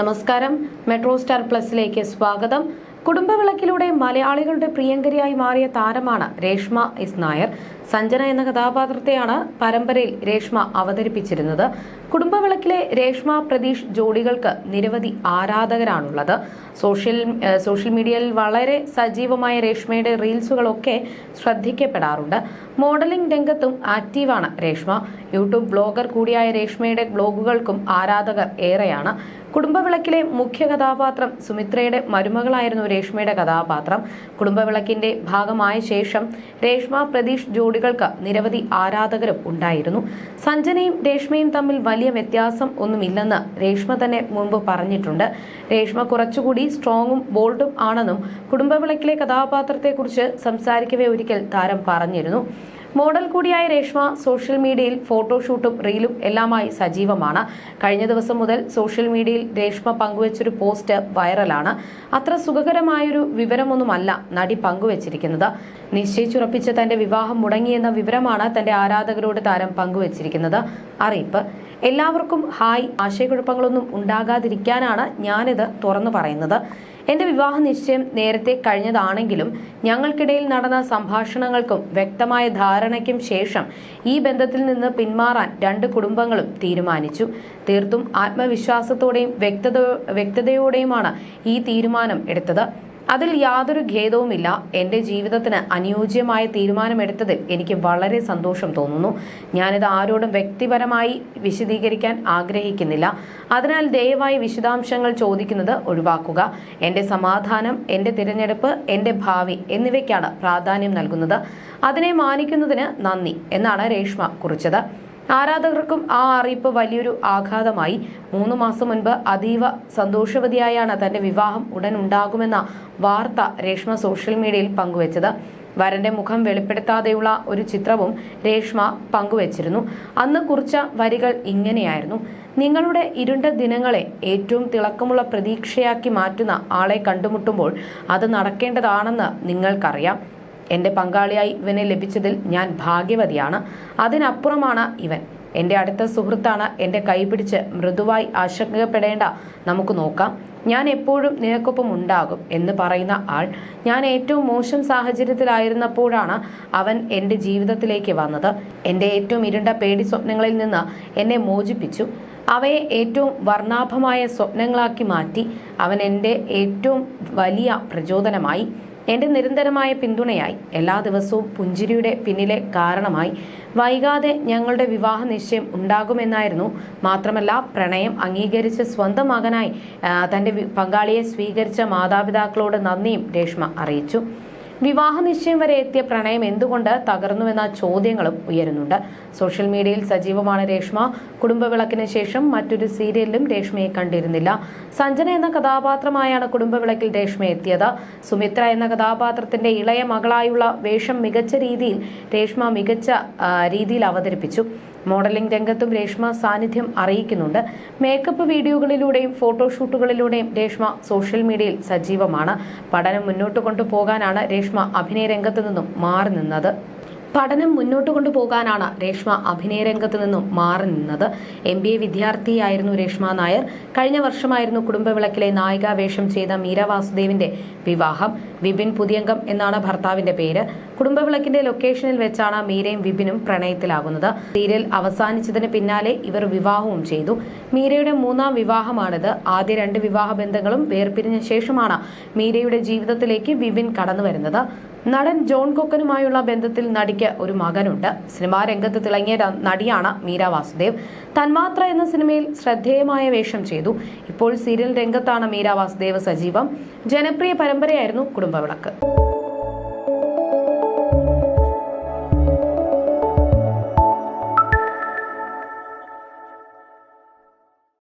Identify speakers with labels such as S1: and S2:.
S1: നമസ്കാരം. Metro star പ്ലസിലേക്ക് സ്വാഗതം. കുടുംബവിളക്കിലൂടെ മലയാളികളുടെ പ്രിയങ്കരിയായി മാറിയ താരമാണ് രേഷ്മ എസ് നായർ. സഞ്ജന എന്ന കഥാപാത്രത്തെയാണ് പരമ്പരയിൽ രേഷ്മ അവതരിപ്പിച്ചിരുന്നത്. കുടുംബവിളക്കിലെ രേഷ്മ പ്രതീഷ് ജോഡികൾക്ക് നിരവധി ആരാധകരാണുള്ളത്. സോഷ്യൽ സോഷ്യൽ മീഡിയയിൽ വളരെ സജീവമായ രേഷ്മയുടെ റീൽസുകളൊക്കെ ശ്രദ്ധിക്കപ്പെടാറുണ്ട്. മോഡലിംഗ് രംഗത്തും ആക്റ്റീവാണ് രേഷ്മ. യൂട്യൂബ് ബ്ലോഗർ കൂടിയായ രേഷ്മയുടെ ബ്ലോഗുകൾക്കും ആരാധകർ ഏറെയാണ്. കുടുംബവിളക്കിലെ മുഖ്യ കഥാപാത്രം സുമിത്രയുടെ മരുമകളായിരുന്നു രേഷ്മയുടെ കഥാപാത്രം. കുടുംബവിളക്കിന്റെ ഭാഗമായ ശേഷം രേഷ്മ പ്രതീഷ് ജോഡികൾക്ക് നിരവധി ആരാധകരും ഉണ്ടായിരുന്നു. സഞ്ജനയും രേഷ്മയും തമ്മിൽ വലിയ വ്യത്യാസം ഒന്നുമില്ലെന്ന് രേഷ്മ തന്നെ മുൻപ് പറഞ്ഞിട്ടുണ്ട്. രേഷ്മ കുറച്ചുകൂടി സ്ട്രോങ്ങും ബോൾഡും ആണെന്നും കുടുംബവിളക്കിലെ കഥാപാത്രത്തെക്കുറിച്ച് സംസാരിക്കവേ ഒരിക്കൽ താരം പറഞ്ഞിരുന്നു. മോഡൽ കൂടിയായ രേഷ്മ സോഷ്യൽ മീഡിയയിൽ ഫോട്ടോഷൂട്ടും റീലും എല്ലാമായി സജീവമാണ്. കഴിഞ്ഞ ദിവസം മുതൽ സോഷ്യൽ മീഡിയയിൽ രേഷ്മ പങ്കുവച്ചൊരു പോസ്റ്റ് വൈറലാണ്. അത്ര സുഖകരമായൊരു വിവരമൊന്നുമല്ല നടി പങ്കുവച്ചിരിക്കുന്നത്. നിശ്ചയിച്ചുറപ്പിച്ച തന്റെ വിവാഹം മുടങ്ങിയെന്ന വിവരമാണ് തന്റെ ആരാധകരോട് താരം പങ്കുവച്ചിരിക്കുന്നത്. അറിയിപ്പ്. എല്ലാവർക്കും ഹായ് ആശയക്കുഴപ്പങ്ങളൊന്നും ഉണ്ടാകാതിരിക്കാനാണ് ഞാനിത് തുറന്നു പറയുന്നത്. എന്റെ വിവാഹ നിശ്ചയം നേരത്തെ കഴിഞ്ഞതാണെങ്കിലും ഞങ്ങൾക്കിടയിൽ നടന്ന സംഭാഷണങ്ങൾക്കും വ്യക്തമായ ധാരണയ്ക്കും ശേഷം ഈ ബന്ധത്തിൽ നിന്ന് പിന്മാറാൻ രണ്ട് കുടുംബങ്ങളും തീരുമാനിച്ചു. തീർത്തും ആത്മവിശ്വാസത്തോടെയും വ്യക്തത വ്യക്തതയോടെയുമാണ് ഈ തീരുമാനം എടുത്തത്. അതിൽ യാതൊരു ഖേദവുമില്ല. എന്റെ ജീവിതത്തിന് അനുയോജ്യമായ തീരുമാനമെടുത്തതിൽ എനിക്ക് വളരെ സന്തോഷം തോന്നുന്നു. ഞാനിത് ആരോടും വ്യക്തിപരമായി വിശദീകരിക്കാൻ ആഗ്രഹിക്കുന്നില്ല. അതിനാൽ ദയവായി വിശദാംശങ്ങൾ ചോദിക്കുന്നത് ഒഴിവാക്കുക. എന്റെ സമാധാനം എന്റെ തിരഞ്ഞെടുപ്പ് എന്റെ ഭാവി എന്നിവയ്ക്കാണ് പ്രാധാന്യം നൽകുന്നത്. അതിനെ മാനിക്കുന്നതിന് നന്ദി എന്നാണ് രേഷ്മ കുറിച്ചത്. ആരാധകർക്കും ആ അറിയിപ്പ് വലിയൊരു ആഘാതമായി. മൂന്ന് മാസം മുൻപ് അതീവ സന്തോഷവതിയായാണ് തന്റെ വിവാഹം ഉടൻ ഉണ്ടാകുമെന്ന വാർത്ത രേഷ്മ സോഷ്യൽ മീഡിയയിൽ പങ്കുവച്ചത്. വരന്റെ മുഖം വെളിപ്പെടുത്താതെയുള്ള ഒരു ചിത്രവും രേഷ്മ പങ്കുവച്ചിരുന്നു. അന്ന് കുറിച്ച വരികൾ ഇങ്ങനെയായിരുന്നു. നിങ്ങളുടെ ഇരുണ്ട ദിനങ്ങളെ ഏറ്റവും തിളക്കമുള്ള പ്രതീക്ഷയാക്കി മാറ്റുന്ന ആളെ കണ്ടുമുട്ടുമ്പോൾ അത് നടക്കേണ്ടതാണെന്ന് നിങ്ങൾക്കറിയാം. എന്റെ പങ്കാളിയായി ഇവനെ ലഭിച്ചതിൽ ഞാൻ ഭാഗ്യവതിയാണ്. അതിനപ്പുറമാണ് ഇവൻ. എന്റെ അടുത്ത സുഹൃത്താണ് എന്റെ കൈപിടിച്ച് മൃദുവായി ആശങ്കപ്പെടേണ്ട. നമുക്ക് നോക്കാം. ഞാൻ എപ്പോഴും നിനക്കൊപ്പം ഉണ്ടാകും എന്ന് പറയുന്ന ആൾ ഞാൻ ഏറ്റവും മോശം സാഹചര്യത്തിലായിരുന്നപ്പോഴാണ് അവൻ എന്റെ ജീവിതത്തിലേക്ക് വന്നത്. എന്റെ ഏറ്റവും ഇരുണ്ട പേടി സ്വപ്നങ്ങളിൽ നിന്ന് എന്നെ മോചിപ്പിച്ചു. അവയെ ഏറ്റവും വർണാഭമായ സ്വപ്നങ്ങളാക്കി മാറ്റി. അവൻ എന്റെ ഏറ്റവും വലിയ പ്രചോദനമായി. എന്റെ നിരന്തരമായ പിന്തുണയായി. എല്ലാ ദിവസവും പുഞ്ചിരിയുടെ പിന്നിലെ കാരണമായി വൈകാതെ ഞങ്ങളുടെ വിവാഹ നിശ്ചയം ഉണ്ടാകുമെന്നായിരുന്നു. മാത്രമല്ല പ്രണയം അംഗീകരിച്ച് സ്വന്തം മകനായി തന്റെ പങ്കാളിയെ സ്വീകരിച്ച മാതാപിതാക്കളോട് നന്ദിയും രേഷ്മ അറിയിച്ചു. വിവാഹ നിശ്ചയം വരെ എത്തിയ പ്രണയം എന്തുകൊണ്ട് തകർന്നുവെന്ന ചോദ്യങ്ങളും ഉയരുന്നുണ്ട്. സോഷ്യൽ മീഡിയയിൽ സജീവമാണ് രേഷ്മ. കുടുംബവിളക്കിന് ശേഷം മറ്റൊരു സീരിയലിലും രേഷ്മയെ കണ്ടിരുന്നില്ല. സഞ്ജന എന്ന കഥാപാത്രമായാണ് കുടുംബവിളക്കിൽ രേഷ്മ എത്തിയത്. സുമിത്ര എന്ന കഥാപാത്രത്തിന്റെ ഇളയ മകളായുള്ള വേഷം മികച്ച രീതിയിൽ രേഷ്മ മികച്ച രീതിയിൽ അവതരിപ്പിച്ചു. മോഡലിംഗ് രംഗത്തും രേഷ്മ സാന്നിധ്യം അറിയിക്കുന്നുണ്ട്. മേക്കപ്പ് വീഡിയോകളിലൂടെയും ഫോട്ടോഷൂട്ടുകളിലൂടെയും രേഷ്മ സോഷ്യൽ മീഡിയയിൽ സജീവമാണ്. പഠനം മുന്നോട്ട് കൊണ്ടുപോകാനാണ് രേഷ്മ അഭിനയ രംഗത്ത് നിന്നും മാറി നിന്നത്. പഠനം മുന്നോട്ട് കൊണ്ടുപോകാനാണ് രേഷ്മ അഭിനയ രംഗത്ത് നിന്നും മാറി നിന്നത്. എം ബി എ വിദ്യാർത്ഥിയായിരുന്നു രേഷ്മ നായർ. കഴിഞ്ഞ വർഷമായിരുന്നു കുടുംബവിളക്കിലെ നായികാവേഷം ചെയ്ത മീര വാസുദേവിന്റെ വിവാഹം. വിപിൻ പുതിയംഗം എന്നാണ് ഭർത്താവിന്റെ പേര്. കുടുംബവിളക്കിന്റെ ലൊക്കേഷനിൽ വെച്ചാണ് മീരയും വിപിനും പ്രണയത്തിലാകുന്നത്. സീരിയൽ അവസാനിച്ചതിന് പിന്നാലെ ഇവർ വിവാഹവും ചെയ്തു. മീരയുടെ മൂന്നാം വിവാഹമാണിത്. ആദ്യ രണ്ട് വിവാഹ ബന്ധങ്ങളും വേർപിരിഞ്ഞ ശേഷമാണ് മീരയുടെ ജീവിതത്തിലേക്ക് വിപിൻ കടന്നു വരുന്നത്. നടൻ ജോൺ കൊക്കനുമായുള്ള ബന്ധത്തിൽ നടിക്ക് ഒരു മകനുണ്ട്. സിനിമാ രംഗത്ത് തിളങ്ങിയ നടിയാണ് മീര വാസുദേവ്. തന്മാത്ര എന്ന സിനിമയിൽ ശ്രദ്ധേയമായ വേഷം ചെയ്തു. ഇപ്പോൾ സീരിയൽ രംഗത്താണ് മീര വാസുദേവ് സജീവം. ജനപ്രിയ പരമ്പരയായിരുന്നു കുടുംബവിളക്ക്.